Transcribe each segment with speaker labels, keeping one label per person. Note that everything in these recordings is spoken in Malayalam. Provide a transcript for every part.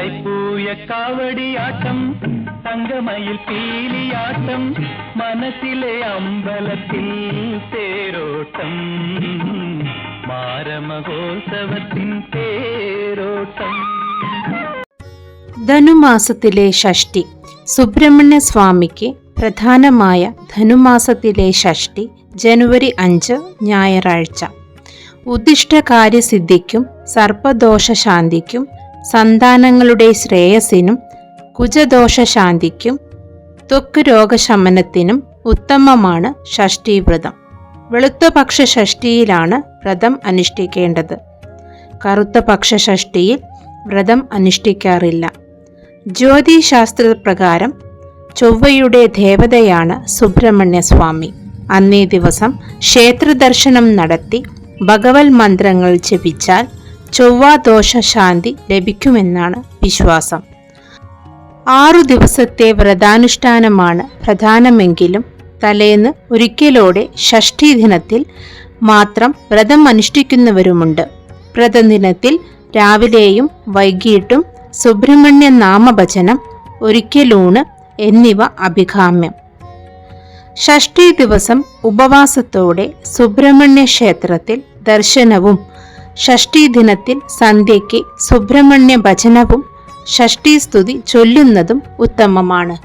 Speaker 1: തൈപ്പൂയ കാവടിയാട്ടം തങ്കമയിൽ പീലിയാട്ടം മനസ്സിലെ അമ്പലത്തിൽ തേരോട്ടം മാരമഹോത്സവത്തിൻ തേരോട്ടം.
Speaker 2: ധനുമാസത്തിലെ ഷഷ്ടി. സുബ്രഹ്മണ്യ സ്വാമിക്ക് പ്രധാനമായ ധനുമാസത്തിലെ ഷഷ്ടി ജനുവരി അഞ്ച് ഞായറാഴ്ച. ഉദ്ദിഷ്ടകാര്യസിദ്ധിക്കും സർപ്പദോഷശാന്തിക്കും സന്താനങ്ങളുടെ ശ്രേയസിനും കുജദോഷ ശാന്തിക്കും ത്വക്ക് രോഗശമനത്തിനും ഉത്തമമാണ് ഷഷ്ടി വ്രതം വെളുത്ത പക്ഷ ഷഷ്ടിയിലാണ് വ്രതം അനുഷ്ഠിക്കേണ്ടത്. കറുത്ത പക്ഷ ഷഷ്ടിയിൽ വ്രതം അനുഷ്ഠിക്കാറില്ല. ജ്യോതിശാസ്ത്രപ്രകാരം ചൊവ്വയുടെ ദേവതയാണ് സുബ്രഹ്മണ്യസ്വാമി. അന്നേ ദിവസം ക്ഷേത്രദർശനം നടത്തി ഭഗവത് മന്ത്രങ്ങൾ ജപിച്ചാൽ ചൊവ്വാദോഷ ശാന്തി ലഭിക്കുമെന്നാണ് വിശ്വാസം. ആറു ദിവസത്തെ വ്രതാനുഷ്ഠാനമാണ് പ്രധാനമെങ്കിലും തലേന്ന് ഒരിക്കലോടെ ഷഷ്ഠി ദിനത്തിൽ മാത്രം വ്രതം അനുഷ്ഠിക്കുന്നവരുമുണ്ട്. വ്രതദിനത്തിൽ രാവിലെയും വൈകിട്ടും സുബ്രഹ്മണ്യ നാമഭജനം ഒരിക്കലൂണ് എന്നിവ അഭികാമ്യം. ഷഷ്ഠി ദിവസം ഉപവാസത്തോടെ സുബ്രഹ്മണ്യ ക്ഷേത്രത്തിൽ ദർശനവും ഷഷ്ഠി ദിനത്തിൽ സന്ധ്യയ്ക്ക് സുബ്രഹ്മണ്യ ഭജനവും ഷഷ്ടി സ്തുതി ചൊല്ലുന്നതും ഉത്തമമാണ്.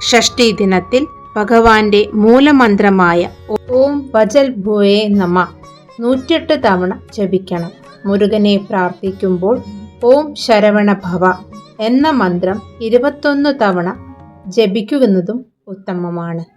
Speaker 2: ഷഷ്ടി ദിനത്തിൽ ഭഗവാന്റെ മൂലമന്ത്രമായ ഓം ഭജൽ ഭോയെ നമ നൂറ്റെട്ട് തവണ ജപിക്കണം. മുരുകനെ പ്രാർത്ഥിക്കുമ്പോൾ ഓം ശരവണ ഭവ എന്ന മന്ത്രം ഇരുപത്തൊന്ന് തവണ ജപിക്കുന്നതും ഉത്തമമാണ്.